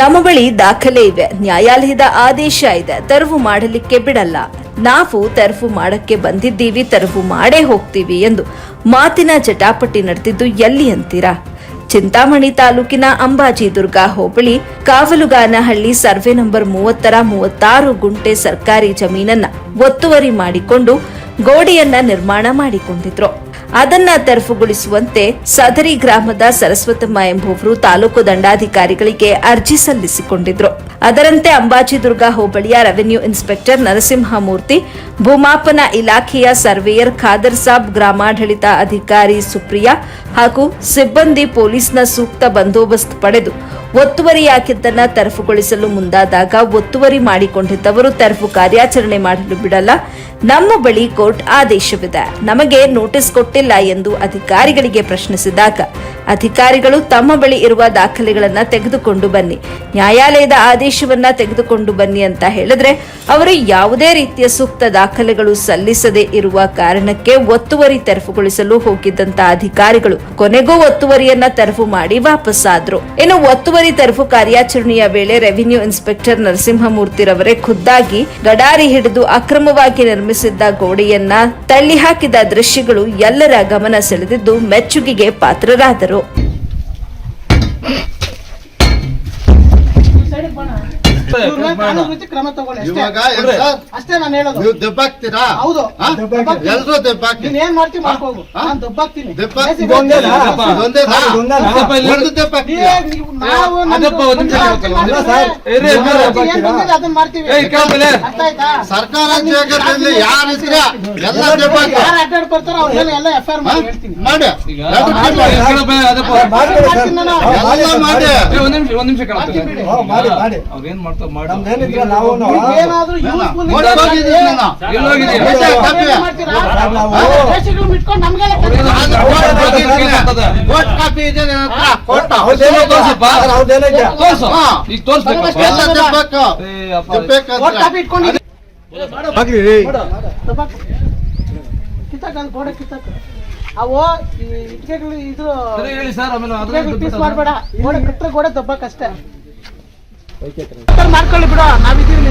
ನಮ್ಮ ಬಳಿ ದಾಖಲೆ ಇವೆ ನ್ಯಾಯಾಲಯದ ಆದೇಶ ಇದೆ. ತೆರವು ಮಾಡಲಿಕ್ಕೆ ಬಿಡಲ್ಲ. ನಾವು ತೆರವು ಮಾಡಕ್ಕೆ ಬಂದಿದ್ದೀವಿ, ತೆರವು ಮಾಡೇ ಹೋಗ್ತೀವಿ ಎಂದು ಮಾತಿನ ಜಟಾಪಟಿ ನಡೆದಿದ್ದು ಎಲ್ಲಿ ಅಂತೀರಾ? ಚಿಂತಾಮಣಿ ತಾಲೂಕಿನ ಅಂಬಾಜಿ ದುರ್ಗಾ ಹೋಬಳಿ, ಕಾವಲುಗಾನಹಳ್ಳಿ ಸರ್ವೆ ನಂಬರ್ ಮೂವತ್ತರ ಮೂವತ್ತಾರು ಗುಂಟೆ ಸರ್ಕಾರಿ ಜಮೀನನ್ನ ಒತ್ತುವರಿ ಮಾಡಿಕೊಂಡು ಗೋಡೆಯನ್ನ ನಿರ್ಮಾಣ ಮಾಡಿಕೊಂಡಿದ್ರು. ಅದನ್ನ ತೆರವುಗೊಳಿಸುವಂತೆ ಸದರಿ ಗ್ರಾಮದ ಸರಸ್ವತಮ್ಮ ಎಂಬುವರು ತಾಲೂಕು ದಂಡಾಧಿಕಾರಿಗಳಿಗೆ ಅರ್ಜಿ ಸಲ್ಲಿಸಿಕೊಂಡಿದ್ರು. ಅದರಂತೆ ಅಂಬಾಜಿದುರ್ಗ ಹೋಬಳಿಯ ರೆವೆನ್ಯೂ ಇನ್ಸ್ಪೆಕ್ಟರ್ ನರಸಿಂಹಮೂರ್ತಿ, ಭೂಮಾಪನ ಇಲಾಖೆಯ ಸರ್ವೇಯರ್ ಖಾದರ್ ಸಾಬ್, ಗ್ರಾಮಾಡಳಿತ ಅಧಿಕಾರಿ ಸುಪ್ರಿಯಾ ಹಾಗೂ ಸಿಬ್ಬಂದಿ ಪೊಲೀಸ್ನ ಸೂಕ್ತ ಬಂದೋಬಸ್ತ್ ಪಡೆದು ಒತ್ತುವರಿಯಾಗಿದ್ದನ್ನ ತೆರವುಗೊಳಿಸಲು ಮುಂದಾದಾಗ ಒತ್ತುವರಿ ಮಾಡಿಕೊಂಡಿದ್ದವರು ತೆರವು ಕಾರ್ಯಾಚರಣೆ ಮಾಡಲು ಬಿಡಲ್ಲ. ನಮ್ಮ ಬಳಿ ಕೋರ್ಟ್ ಆದೇಶವಿದೆ. ನಮಗೆ ನೋಟಿಸ್ ಕೊಟ್ಟಿಲ್ಲ ಎಂದು ಅಧಿಕಾರಿಗಳಿಗೆ ಪ್ರಶ್ನಿಸಿದಾಗ ಅಧಿಕಾರಿಗಳು ತಮ್ಮ ಬಳಿ ಇರುವ ದಾಖಲೆಗಳನ್ನ ತೆಗೆದುಕೊಂಡು ಬನ್ನಿ. ನ್ಯಾಯಾಲಯದ ಆದೇಶವನ್ನ ತೆಗೆದುಕೊಂಡು ಬನ್ನಿ ಅಂತ ಹೇಳಿದ್ರೆ, ಅವರು ಯಾವುದೇ ರೀತಿಯ ಸೂಕ್ತ ದಾಖಲೆಗಳು ಸಲ್ಲಿಸದೆ ಇರುವ ಕಾರಣಕ್ಕೆ ಒತ್ತುವರಿ ತೆರವುಗೊಳಿಸಲು ಹೋಗಿದ್ದಂತ ಅಧಿಕಾರಿಗಳು ಕೊನೆಗೂ ಒತ್ತುವರಿಯನ್ನ ತೆರವು ಮಾಡಿ ವಾಪಸ್ಸಾದ್ರು. ಇನ್ನು ಒತ್ತುವರಿ ತೆರವು ಕಾರ್ಯಾಚರಣೆಯ ವೇಳೆ ರೆವಿನ್ಯೂ ಇನ್ಸ್ಪೆಕ್ಟರ್ ನರಸಿಂಹಮೂರ್ತಿರವರೇ ಖುದ್ದಾಗಿ ಗಡಾರಿ ಹಿಡಿದು ಅಕ್ರಮವಾಗಿ ನಿರ್ಮಿಸಿದ್ದ ಗೋಡೆಯನ್ನ ತಳ್ಳಿ ಹಾಕಿದ ದೃಶ್ಯಗಳು ಎಲ್ಲರ ಗಮನ ಸೆಳೆದಿದ್ದು ಮೆಚ್ಚುಗೆಗೆ ಪಾತ್ರರಾದರು. ಇವ್ರ ಮೇಲೆ ಕಾನೂನು ಕ್ರಮ ತಗೊಳ್ಳಿ. ಅಷ್ಟೇ. ಇವಾಗ ಅಷ್ಟೇ ನಾನು ಹೇಳೋದು. ನೀವು ದೆಬ್ಬಾಕ್ತೀರಾ? ಹೌದು. ಎಲ್ರು ದೆಬ್ಬಾಕಿ ನೀನ್ ಏನ್ ಮಾಡ್ತೀವಿ ಮಾಡ್ಕೋಗು? ನಾನು ದಬ್ಬಾಕ್ತೀನಿ. ಅದನ್ನ ಮಾಡ್ತೀವಿ. ಸರ್ಕಾರ ಜಾಗದಲ್ಲಿ ಯಾರಿದ್ರ ಎಲ್ಲ ದೆಬ್ಬಾಕಿ ಯಾರು ಅಡ್ಡಾಡ್ ಬರ್ತಾರೋ ಅವ್ರ ಮೇಲೆ ಎಲ್ಲ ಎಫ್ ಐ ಆರ್ ಮಾಡಿ ಹೇಳ್ತೀನಿ. ಮಾಡಿ. ಎಲ್ಲ ಒಂದ್ ನಿಮಿಷ ಒಂದ್ ನಿಮಿಷ ಮಾಡ್ತಾರೆ? ಗೋಡೆ ಕಿತ್ತಾಕ. ಅವು ಇಟ್ಕೆಗಳು ಇದು ಸರಿ ಹೇಳಿ ಸರ್ ಆಮೇಲೆ ಅದ್ರ ಇಟ್ಕೆಗಳು ಪೀಸ್ ಮಾಡಬೇಡ. ಗೋಡೆ ಕಟ್ಟರೆ ಗೋಡೆ ದಬ್ಬಾಕ್ ಅಷ್ಟೇ ಮಾಡ್ಕೊಳ್ಳಿ ಬಿಡೋ ನಾವಿದ್ದೀವಿ